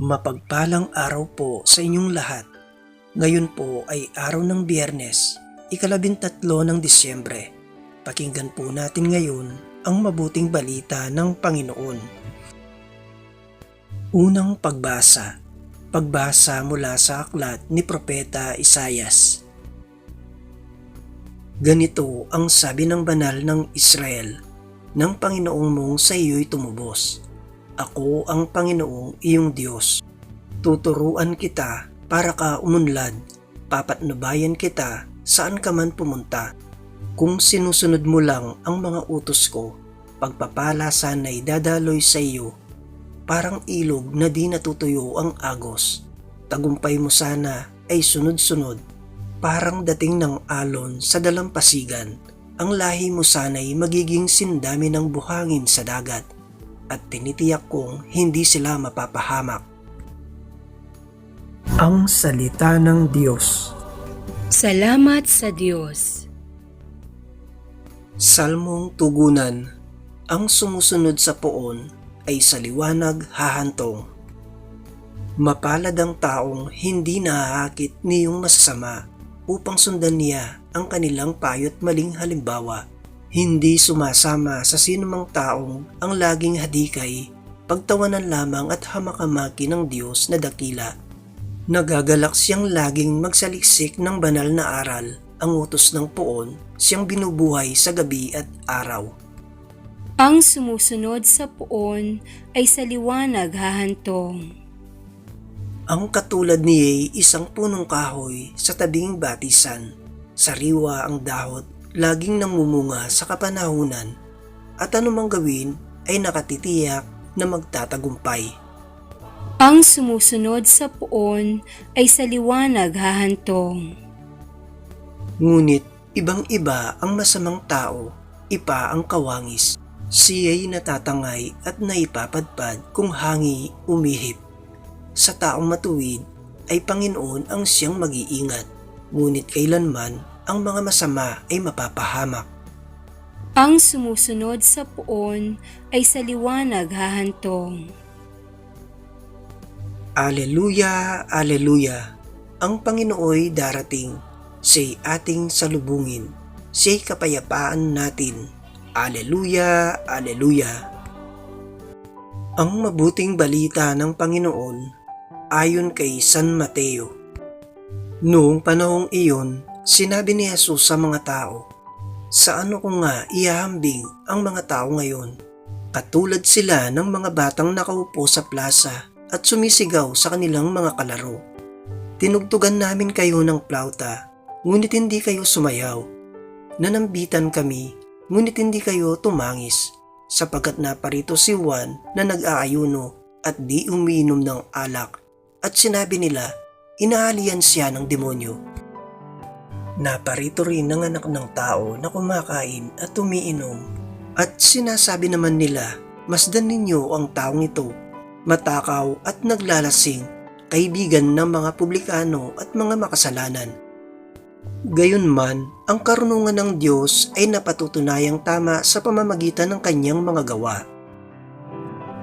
Mapagpalang araw po sa inyong lahat. Ngayon po ay araw ng biyernes, ikalabintatlo ng Disyembre. Pakinggan po natin ngayon ang mabuting balita ng Panginoon. Unang pagbasa. Pagbasa mula sa aklat ni Propeta Isayas. Ganito ang sabi ng banal ng Israel, ng Panginoong mong sa iyo'y tumubos. Ako ang Panginoong iyong Diyos. Tuturuan kita para ka umunlad, papatnubayan kita saan ka man pumunta. Kung sinusunod mo lang ang mga utos ko, pagpapala sana'y dadaloy sa iyo. Parang ilog na di natutuyo ang agos. Tagumpay mo sana ay sunod-sunod. Parang dating ng alon sa dalampasigan. Ang lahi mo sana'y magiging sindami ng buhangin sa dagat at tinitiyak kong hindi sila mapapahamak. Ang Salita ng Diyos Salamat sa Diyos. Salmong Tugunan Ang sumusunod sa poon ay sa liwanag hahantong. Mapalad ang taong hindi nahahakit niyong masasama upang sundan niya ang kanilang payo't maling halimbawa. Hindi sumasama sa sinumang taong ang laging hadikay, pagtawanan lamang at hamakamaki ng Diyos na dakila. Nagagalak siyang laging magsaliksik ng banal na aral, ang utos ng poon, siyang binubuhay sa gabi at araw. Ang sumusunod sa puon ay sa liwanag hahantong. Ang katulad ni ay isang punong kahoy sa tabing batisan. Sariwa ang dahot, laging namumunga sa kapanahunan, at anumang gawin ay nakatitiyak na magtatagumpay. Ang sumusunod sa puon ay sa liwanag hahantong. Ngunit ibang-iba ang masamang tao, ipa ang kawangis. Siya'y natatangay at naipapadpad kung hangi umihip. Sa taong matuwid ay Panginoon ang siyang mag-iingat, ngunit kailanman ang mga masama ay mapapahamak. Ang sumusunod sa puon ay sa liwanag hahantong. Aleluya, Aleluya! Ang Panginooy darating, siya'y ating salubungin, siya'y kapayapaan natin. Aleluya, Aleluya! Ang mabuting balita ng Panginoon ayon kay San Mateo. Noong panahong iyon, sinabi ni Jesus sa mga tao, Sa ano ko nga ihahambing ang mga tao ngayon? Katulad sila ng mga batang nakaupo sa plaza at sumisigaw sa kanilang mga kalaro. Tinugtugan namin kayo ng plauta, ngunit hindi kayo sumayaw. Nanambitan kami, ngunit hindi kayo tumangis, sapagkat naparito si Juan na nag-aayuno at di umiinom ng alak, at sinabi nila, inaalian siya ng demonyo. Naparito rin ng anak ng tao na kumakain at umiinom, at sinasabi naman nila, masdan ninyo ang taong ito matakaw at naglalasing, kaibigan ng mga publikano at mga makasalanan. Gayunman, ang karunungan ng Diyos ay napatutunayang tama sa pamamagitan ng kanyang mga gawa.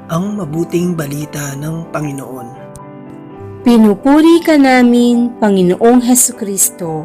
Ang mabuting balita ng Panginoon. Pinupuri ka namin, Panginoong Heso Kristo.